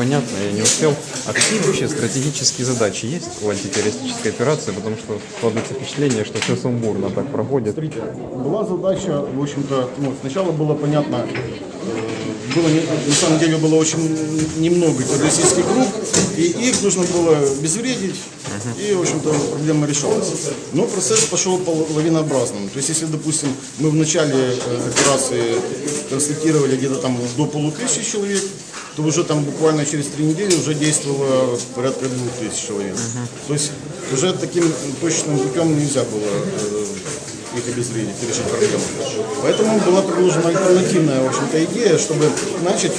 понятно, я не успел. А какие вообще стратегические задачи есть у антитеррористической операции? Потому что складывается впечатление, что все сумбурно так проходит. Смотрите, была задача, в общем-то, ну, сначала было понятно, э, было, на самом деле было очень немного террористических групп, и их нужно было обезвредить, и, в общем-то, проблема решалась. Но процесс пошел лавинообразным. То есть, если, допустим, мы в начале э, операции констатировали где-то там до полутысячи человек, то уже там буквально через три недели уже действовало порядка двух тысяч человек. То есть уже таким точным путем нельзя было э, их обезвредить, решить проблему. Поэтому была предложена альтернативная, в общем-то, идея, чтобы начать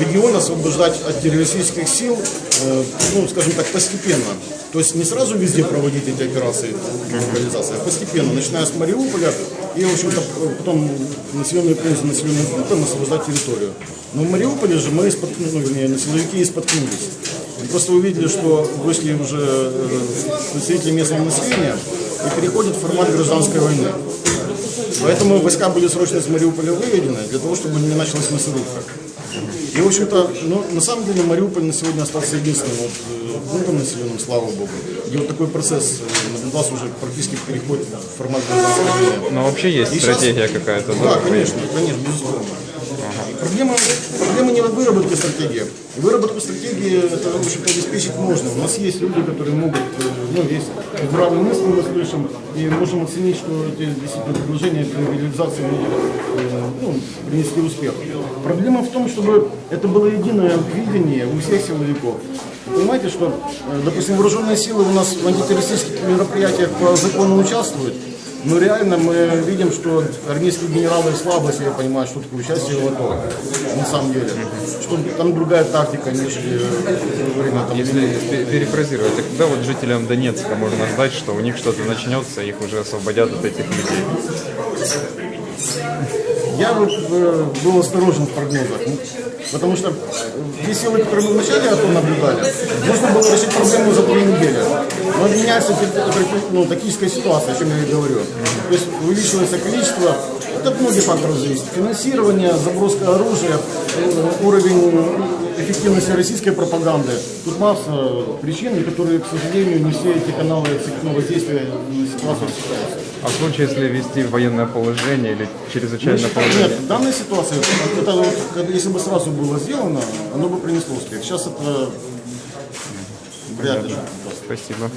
регион освобождать от террористических сил, э, ну, скажем так, постепенно. То есть не сразу везде проводить эти операции локализации, а постепенно, начиная с Мариуполя и, в общем-то, потом населенные пункты, населенным пунктом освобождать территорию. Но в Мариуполе же мы, ну, вернее, силовики споткнулись. Мы Просто увидели, что вышли уже э, представители местного населения и переходят в формат гражданской войны. Поэтому войска были срочно из Мариуполя выведены для того, чтобы не началась мясорубка. И, в общем-то, ну, на самом деле Мариуполь на сегодня остался единственным вот, э, пунктом населенным, слава богу, где вот такой процесс э, наблюдался уже практически переход в формат. Но вообще есть И стратегия какая-то, да? конечно, конечно, безусловно. Проблема, проблема не в выработке стратегии. Выработку стратегии это, в общем-то, обеспечить можно. У нас есть люди, которые могут, э, ну, есть здравые мысли мы слышим, и можем оценить, что эти действительно предложения при реализации э, ну, принести успех. Проблема в том, чтобы это было единое видение у всех силовиков. Понимаете, что, э, допустим, вооруженные силы у нас в антитеррористических мероприятиях по закону участвуют, но реально мы видим, что армейские генералы слабо себе понимают, что такое участие в АТО. На самом деле. Что там другая тактика, нежели э, во время там, Если пе- перефразировать, а когда вот жителям Донецка можно ждать, что у них что-то начнется, их уже освободят от этих людей? Я вот, э, был осторожен в прогнозах, ну, потому что э, те силы, которые мы вначале АТО наблюдали, можно было решить проблему за те- ну, тактическая ситуация, о чем я и говорю. То есть увеличивается количество, это от многих факторов зависит. Финансирование, заброска оружия, э, уровень эффективности российской пропаганды. Тут масса причин, которые, к сожалению, не все эти каналы ну, воздействия на ситуацию осуществляются. А в случае, если ввести военное положение или чрезвычайное положение? Нет, в данной ситуации, это вот, если бы сразу было сделано, оно бы принесло успех. Сейчас это вряд ли. Спасибо.